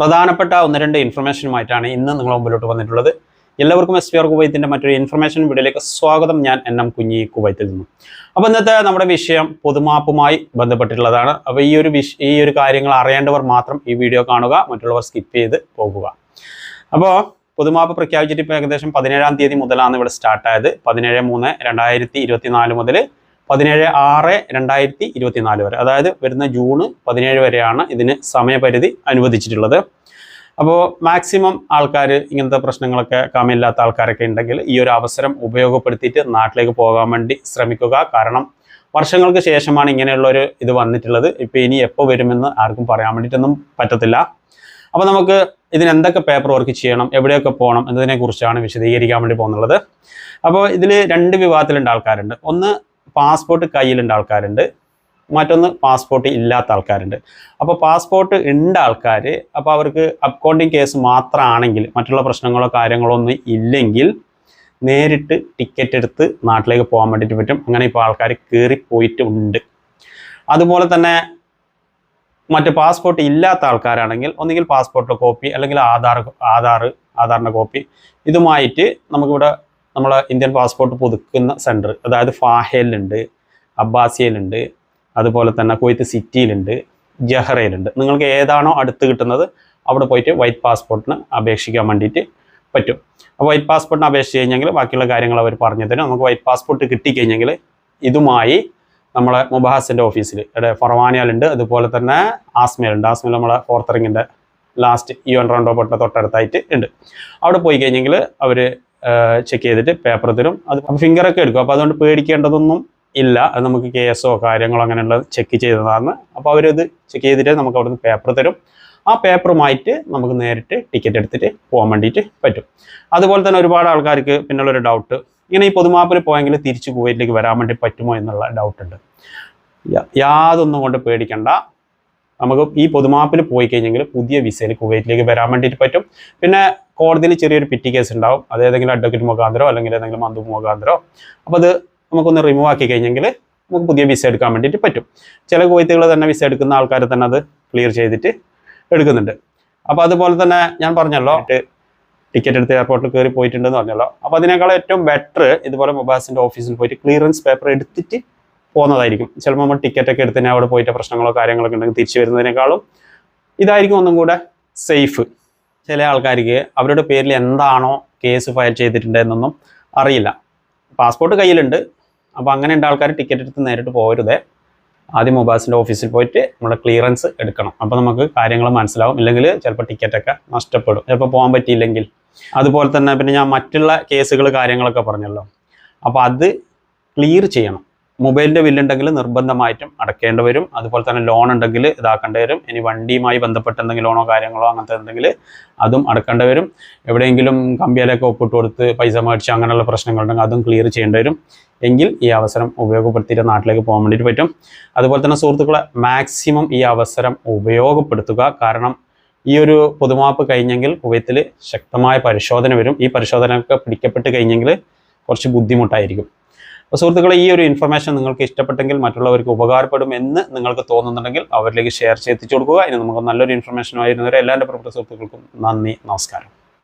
പ്രധാനപ്പെട്ട ഒന്ന് രണ്ട് ഇൻഫർമേഷനുമായിട്ടാണ് ഇന്ന് നിങ്ങൾ മുമ്പിലോട്ട് വന്നിട്ടുള്ളത്. എല്ലാവർക്കും എസ് പി ആർ കുവൈത്തിന്റെ മറ്റൊരു ഇൻഫർമേഷൻ വീഡിയോയിലേക്ക് സ്വാഗതം. ഞാൻ എൻ എം കുഞ്ഞി കുവൈത്തിൽ നിന്നും. അപ്പോൾ ഇന്നത്തെ നമ്മുടെ വിഷയം പൊതുമാപ്പുമായി ബന്ധപ്പെട്ടിട്ടുള്ളതാണ്. അപ്പോൾ ഈ ഒരു വിഷ ഈ ഒരു കാര്യങ്ങൾ അറിയേണ്ടവർ മാത്രം ഈ വീഡിയോ കാണുക മറ്റുള്ളവർ സ്കിപ്പ് ചെയ്ത് പോകുക. അപ്പോൾ പൊതുമാപ്പ് പ്രഖ്യാപിച്ചിട്ട് ഇപ്പോൾ ഏകദേശം പതിനേഴാം തീയതി മുതലാണ് ഇവിടെ സ്റ്റാർട്ടായത് പതിനേഴ് മൂന്ന് രണ്ടായിരത്തി ഇരുപത്തി നാല് മുതൽ പതിനേഴ് ആറ് രണ്ടായിരത്തി ഇരുപത്തി നാല് വരെ. അതായത് വരുന്ന ജൂൺ പതിനേഴ് വരെയാണ് ഇതിന് സമയപരിധി അനുവദിച്ചിട്ടുള്ളത്. അപ്പോൾ മാക്സിമം ആൾക്കാർ ഇങ്ങനത്തെ പ്രശ്നങ്ങളൊക്കെ കാമില്ലാത്ത ആൾക്കാരൊക്കെ ഉണ്ടെങ്കിൽ ഈ ഒരു അവസരം ഉപയോഗപ്പെടുത്തിയിട്ട് നാട്ടിലേക്ക് പോകാൻ വേണ്ടി ശ്രമിക്കുക. കാരണം വർഷങ്ങൾക്ക് ശേഷമാണ് ഇങ്ങനെയുള്ള ഒരു ഇത് വന്നിട്ടുള്ളത്. ഇപ്പോൾ ഇനി എപ്പോൾ വരുമെന്ന് ആർക്കും പറയാൻ വേണ്ടിയിട്ടൊന്നും പറ്റത്തില്ല. അപ്പോൾ നമുക്ക് ഇതിന് എന്തൊക്കെ പേപ്പർ വർക്ക് ചെയ്യണം എവിടെയൊക്കെ പോകണം എന്നതിനെക്കുറിച്ചാണ് വിശദീകരിക്കാൻ വേണ്ടി പോകുന്നുള്ളത്. അപ്പോൾ ഇതിൽ രണ്ട് വിഭാഗത്തിലുണ്ട് ആൾക്കാരുണ്ട്. ഒന്ന് പാസ്പോർട്ട് കയ്യിലുണ്ട് ആൾക്കാരുണ്ട്. മറ്റൊന്ന് പാസ്പോർട്ട് ഇല്ലാത്ത ആൾക്കാരുണ്ട്. അപ്പോൾ പാസ്പോർട്ട് ഉണ്ട് ആൾക്കാർ അപ്പോൾ അവർക്ക് അക്കൗണ്ടിങ് കേസ് മാത്രമാണെങ്കിൽ മറ്റുള്ള പ്രശ്നങ്ങളോ കാര്യങ്ങളോ ഒന്നും ഇല്ലെങ്കിൽ നേരിട്ട് ടിക്കറ്റ് എടുത്ത് നാട്ടിലേക്ക് പോകാൻ വേണ്ടിയിട്ട് പറ്റും. അങ്ങനെ ഇപ്പോൾ ആൾക്കാർ കയറിപ്പോയിട്ടുണ്ട് അതുപോലെ തന്നെ മറ്റ് പാസ്പോർട്ട് ഇല്ലാത്ത ആൾക്കാരാണെങ്കിൽ ഒന്നുകിൽ പാസ്പോർട്ടിന്റെ കോപ്പി അല്ലെങ്കിൽ ആധാർ ആധാർ ആധാറിന്റെ കോപ്പി. ഇതുമായിട്ട് നമുക്കിവിടെ നമ്മളെ ഇന്ത്യൻ പാസ്പോർട്ട് പുതുക്കുന്ന സെന്റർ അതായത് ഫാഹയിലുണ്ട് അബ്ബാസിയയിലുണ്ട് അതുപോലെ തന്നെ കുവൈത്ത് സിറ്റിയിലുണ്ട് ജഹ്റയിലുണ്ട്. നിങ്ങൾക്ക് ഏതാണോ അടുത്ത് കിട്ടുന്നത് അവിടെ പോയിട്ട് വൈറ്റ് പാസ്പോർട്ടിന് അപേക്ഷിക്കാൻ വേണ്ടിയിട്ട് പറ്റും. അപ്പോൾ വൈറ്റ് പാസ്പോർട്ടിന് അപേക്ഷിച്ച് കഴിഞ്ഞെങ്കിൽ ബാക്കിയുള്ള കാര്യങ്ങൾ അവർ പറഞ്ഞു തരും. നമുക്ക് വൈറ്റ് പാസ്പോർട്ട് കിട്ടിക്കഴിഞ്ഞെങ്കിൽ ഇതുമായി നമ്മളെ മുബാസിന്റെ ഓഫീസിൽ ഇവിടെ ഫറവാനിയാലുണ്ട് അതുപോലെ തന്നെ ആസ്മയിലുണ്ട്. ആസ്മയിൽ നമ്മളെ ഫോർത്തറിങ്ങിന്റെ ലാസ്റ്റ് യു എൻ റൗണ്ടോ പൊട്ടിന് തൊട്ടടുത്തായിട്ട് ഉണ്ട്. അവിടെ പോയി കഴിഞ്ഞെങ്കിൽ അവർ ചെക്ക് ചെയ്തിട്ട് പേപ്പർ തരും. അത് ഫിംഗറൊക്കെ എടുക്കും. അപ്പോൾ അതുകൊണ്ട് പേടിക്കേണ്ടതൊന്നും ഇല്ല. അത് നമുക്ക് കേസോ കാര്യങ്ങളോ അങ്ങനെയുള്ള ചെക്ക് ചെയ്തതാണ്. അപ്പോൾ അവരത് ചെക്ക് ചെയ്തിട്ട് നമുക്ക് അവിടുന്ന് പേപ്പർ തരും. ആ പേപ്പറുമായിട്ട് നമുക്ക് നേരിട്ട് ടിക്കറ്റ് എടുത്തിട്ട് പോകാൻ വേണ്ടിയിട്ട് പറ്റും. അതുപോലെ തന്നെ ഒരുപാട് ആൾക്കാർക്ക് പിന്നുള്ളൊരു ഡൗട്ട് ഇങ്ങനെ ഈ പൊതുമാപ്പിൽ പോയെങ്കിൽ തിരിച്ച് കുവൈറ്റിലേക്ക് വരാൻ വേണ്ടി പറ്റുമോ എന്നുള്ള ഡൗട്ടുണ്ട് യാതൊന്നും കൊണ്ട് പേടിക്കണ്ട. നമുക്ക് ഈ പൊതുമാപ്പിൽ പോയി കഴിഞ്ഞെങ്കിൽ പുതിയ വിസയിൽ കുവൈറ്റിലേക്ക് വരാൻ വേണ്ടിയിട്ട് പറ്റും. പിന്നെ കോടതിയിൽ ചെറിയൊരു പിറ്റി കേസ് ഉണ്ടാവും. അത് ഏതെങ്കിലും അഡ്വക്കേറ്റ് മുഖാന്തരോ അല്ലെങ്കിൽ ഏതെങ്കിലും മന്ദു മുഖാന്തരോ. അപ്പോൾ അത് നമുക്കൊന്ന് റിമൂവ് ആക്കി കഴിഞ്ഞെങ്കിൽ നമുക്ക് പുതിയ വിസ എടുക്കാൻ വേണ്ടിയിട്ട് പറ്റും. ചില കുവൈത്തുകൾ തന്നെ വിസ എടുക്കുന്ന ആൾക്കാർ തന്നെ അത് ക്ലിയർ ചെയ്തിട്ട് എടുക്കുന്നുണ്ട്. അപ്പോൾ അതുപോലെ തന്നെ ഞാൻ പറഞ്ഞല്ലോ ടിക്കറ്റ് എടുത്ത് എയർപോർട്ടിൽ കയറി പോയിട്ടുണ്ടെന്ന് പറഞ്ഞല്ലോ. അപ്പോൾ അതിനേക്കാൾ ഏറ്റവും ബെറ്റർ ഇതുപോലെ മൊബൈൽസിന്റെ ഓഫീസിൽ പോയിട്ട് ക്ലിയറൻസ് പേപ്പർ എടുത്തിട്ട് പോകുന്നതായിരിക്കും. ചിലപ്പോൾ നമ്മൾ ടിക്കറ്റ് ഒക്കെ എടുത്തിന് അവിടെ പോയിട്ട് പ്രശ്നങ്ങളോ കാര്യങ്ങളൊക്കെ ഉണ്ടെങ്കിൽ തിരിച്ചു വരുന്നതിനേക്കാളും ഇതായിരിക്കും ഒന്നും കൂടെ സേഫ് ചില ആൾക്കാർക്ക് അവരുടെ പേരിൽ എന്താണോ കേസ് ഫയൽ ചെയ്തിട്ടുണ്ടെന്നൊന്നും അറിയില്ല. പാസ്പോർട്ട് കയ്യിലുണ്ട്. അപ്പോൾ അങ്ങനെ ആൾക്കാർ ടിക്കറ്റ് എടുത്ത് നേരിട്ട് പോകരുതേ. ആദ്യം മൊബൈൽസിന്റെ ഓഫീസിൽ പോയിട്ട് നമ്മുടെ ക്ലിയറൻസ് എടുക്കണം. അപ്പോൾ നമുക്ക് കാര്യങ്ങൾ മനസ്സിലാവും. ഇല്ലെങ്കിൽ ചിലപ്പോൾ ടിക്കറ്റൊക്കെ നഷ്ടപ്പെടും. ചിലപ്പോൾ പോകാൻ പറ്റിയില്ലെങ്കിൽ. അതുപോലെ തന്നെ പിന്നെ ഞാൻ മറ്റുള്ള കേസുകൾ കാര്യങ്ങളൊക്കെ പറഞ്ഞല്ലോ. അപ്പോൾ അത് ക്ലിയർ ചെയ്യണം. മൊബൈലിന്റെ ബില്ലുണ്ടെങ്കിൽ നിർബന്ധമായിട്ടും അടക്കേണ്ടി വരും. അതുപോലെ തന്നെ ലോൺ ഉണ്ടെങ്കിൽ ഇതാക്കേണ്ടി വരും. ഇനി വണ്ടിയുമായി ബന്ധപ്പെട്ട എന്തെങ്കിലും ലോണോ കാര്യങ്ങളോ അങ്ങനത്തെ എന്തെങ്കിൽ അതും അടക്കേണ്ടി വരും. എവിടെയെങ്കിലും കമ്പിയിലൊക്കെ ഒപ്പിട്ട് കൊടുത്ത് പൈസ മേടിച്ച് അങ്ങനെയുള്ള പ്രശ്നങ്ങളുണ്ടെങ്കിൽ അതും ക്ലിയർ ചെയ്യേണ്ടി വരും. എങ്കിൽ ഈ അവസരം ഉപയോഗപ്പെടുത്തിയിട്ട് നാട്ടിലേക്ക് പോകാൻ വേണ്ടിയിട്ട് പറ്റും. അതുപോലെ തന്നെ സുഹൃത്തുക്കളെ മാക്സിമം ഈ അവസരം ഉപയോഗപ്പെടുത്തുക. കാരണം ഈ ഒരു പൊതുമാപ്പ് കഴിഞ്ഞെങ്കിൽ കുവൈത്തിൽ ശക്തമായ പരിശോധന വരും. ഈ പരിശോധനയൊക്കെ പിടിക്കപ്പെട്ട് കഴിഞ്ഞെങ്കിൽ കുറച്ച് ബുദ്ധിമുട്ടായിരിക്കും. അപ്പോൾ സുഹൃത്തുക്കളെ ഈ ഒരു ഇൻഫർമേഷൻ നിങ്ങൾക്ക് ഇഷ്ടപ്പെട്ടെങ്കിൽ മറ്റുള്ളവർക്ക് ഉപകാരപ്പെടും എന്ന് നിങ്ങൾക്ക് തോന്നുന്നുണ്ടെങ്കിൽ അവരിലേക്ക് ഷെയർ ചെയ്തിച്ചു കൊടുക്കുക. ഇനി നമുക്ക് നല്ലൊരു ഇൻഫർമേഷനുമായിരുന്നവരെ എല്ലാ എന്റെ പ്രിയപ്പെട്ട സുഹൃത്തുക്കൾക്കും നന്ദി നമസ്കാരം.